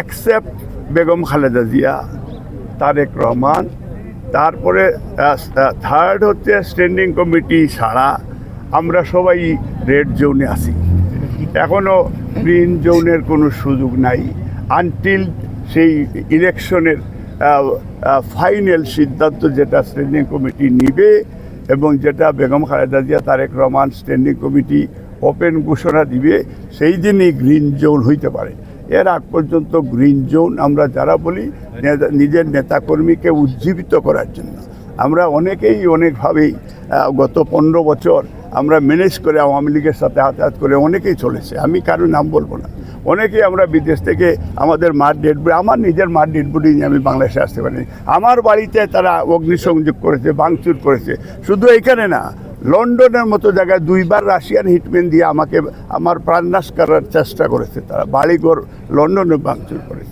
Except Begum Khaleda Zia, Tarique Rahman. তারপরে third হচ্ছে standing committee ছাড়া আমরা সবাই রেড জোনে আছি। এখনও গ্রিন জোনের কোনো সুযোগ নাই। আনটিল সেই ইলেকশনের ফাইনাল সিদ্ধান্ত যেটা স্ট্যান্ডিং কমিটি নিবে এবং যেটা Begum Khaleda Zia, Tarique Rahman standing committee open ঘোষণা দিবে, সেই দিনই গ্রিন জোন হইতে পারে। এর আগ পর্যন্ত গ্রিন জোন আমরা যারা বলি নিজের নেতাকর্মীকে উজ্জীবিত করার জন্য। আমরা অনেকেই অনেকভাবেই গত পনেরো বছর আমরা ম্যানেজ করে আওয়ামী লীগের সাথে হাতাহাত করে অনেকেই চলেছে। আমি কারও নাম বলব না। অনেকেই আমরা বিদেশ থেকে আমাদের মার ডেড বডি আমার নিজের মার ডেড বডি নিয়ে আমি বাংলাদেশে আসতে পারিনি। আমার বাড়িতে তারা অগ্নিসংযোগ করেছে, ভাঙচুর করেছে। শুধু এখানে না লন্ডনের মতো জায়গায় দুইবার রাশিয়ান হিটম্যান দিয়ে আমাকে, আমার প্রাণনাশ করার চেষ্টা করেছে তারা। বাড়িঘর লন্ডনে ভাঙচুর করেছে।